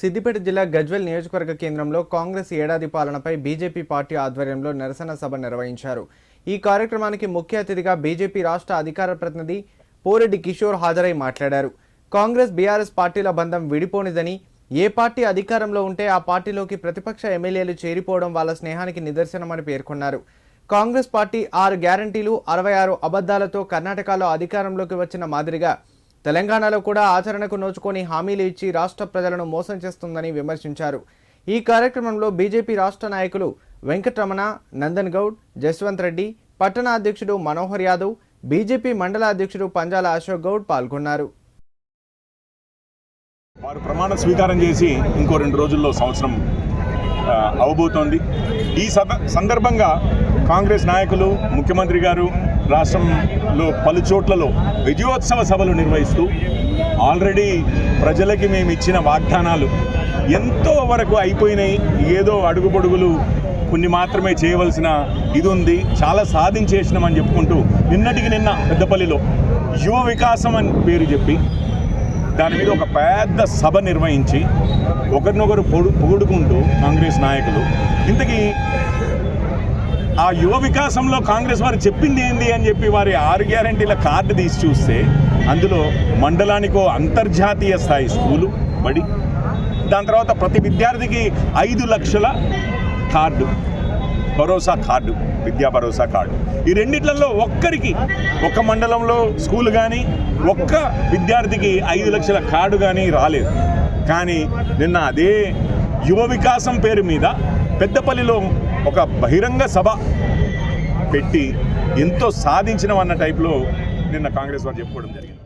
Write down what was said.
సిద్దిపేట జిల్లా గజ్వెల్ నియోజకవర్గ కేంద్రంలో కాంగ్రెస్ ఏడాది పాలనపై బీజేపీ పార్టీ ఆధ్వర్యంలో నిరసన సభ నిర్వహించారు. ఈ కార్యక్రమానికి ముఖ్య అతిథిగా బీజేపీ రాష్ట్ర అధికార ప్రతినిధి పోరెడ్డి కిషోర్ హాజరై మాట్లాడారు. కాంగ్రెస్ బీఆర్ఎస్ పార్టీల బంధం విడిపోనిదని ఏ పార్టీ అధికారంలో ఉంటే ఆ పార్టీలోకి ప్రతిపక్ష ఎమ్మెల్యేలు చేరిపోవడం వాళ్ళ స్నేహానికి నిదర్శనమని పేర్కొన్నారు. కాంగ్రెస్ పార్టీ ఆరు గ్యారంటీలు అరవై ఆరు అబద్ధాలతో కర్ణాటకలో అధికారంలోకి వచ్చిన మాదిరిగా తెలంగాణలో కూడా ఆచరణకు నోచుకొని హామీలు ఇచ్చి రాష్ట్ర ప్రజలను మోసం చేస్తుందని విమర్శించారు. ఈ కార్యక్రమంలో బీజేపీ రాష్ట్ర నాయకులు వెంకటరమణ నందన్ గౌడ్ జస్వంత్ రెడ్డి పట్టణ అధ్యక్షుడు మనోహర్ యాదవ్ బీజేపీ మండల అధ్యక్షుడు పంజాల అశోక్ గౌడ్ పాల్గొన్నారు. వారు ప్రమాణ స్వీకారం చేసి ఇంకో రెండు రోజుల్లో సంవత్సరం అవబోతోంది. ఈ సందర్భంగా కాంగ్రెస్ నాయకులు ముఖ్యమంత్రి గారు రాష్ట్రంలో పలు చోట్లలో విజయోత్సవ సభలు నిర్వహిస్తూ ఆల్రెడీ ప్రజలకి మేము ఇచ్చిన వాగ్దానాలు ఎంతో వరకు అయిపోయినాయి. ఏదో అడుగుపొడుగులు కొన్ని మాత్రమే చేయవలసిన ఇది ఉంది చాలా సాధించేసినామని చెప్పుకుంటూ నిన్నటికి నిన్న పెద్దపల్లిలో యువ వికాసం అని పేరు చెప్పి దాని మీద ఒక పెద్ద సభ నిర్వహించి ఒకరినొకరు పొడు పొగుడుకుంటూ కాంగ్రెస్ నాయకులు ఇంతకీ ఆ యువ వికాసంలో కాంగ్రెస్ వారు చెప్పింది ఏంది అని చెప్పి వారి ఆరు గ్యారంటీల కార్డు తీసి చూస్తే అందులో మండలానికో అంతర్జాతీయ స్థాయి స్కూలు బడి దాని తర్వాత ప్రతి విద్యార్థికి ఐదు లక్షల కార్డు భరోసా కార్డు విద్యా భరోసా కార్డు. ఈ రెండిట్లలో ఒక్కరికి ఒక్క మండలంలో స్కూల్ కానీ ఒక్క విద్యార్థికి ఐదు లక్షల కార్డు కానీ రాలేదు. కానీ నిన్న అదే యువ వికాసం పేరు మీద పెద్దపల్లిలో ఒక బహిరంగ సభ పెట్టి ఎంతో సాధించినవన్న టైప్లో నిన్న కాంగ్రెస్ వారు చెప్పుకోవడం జరిగింది.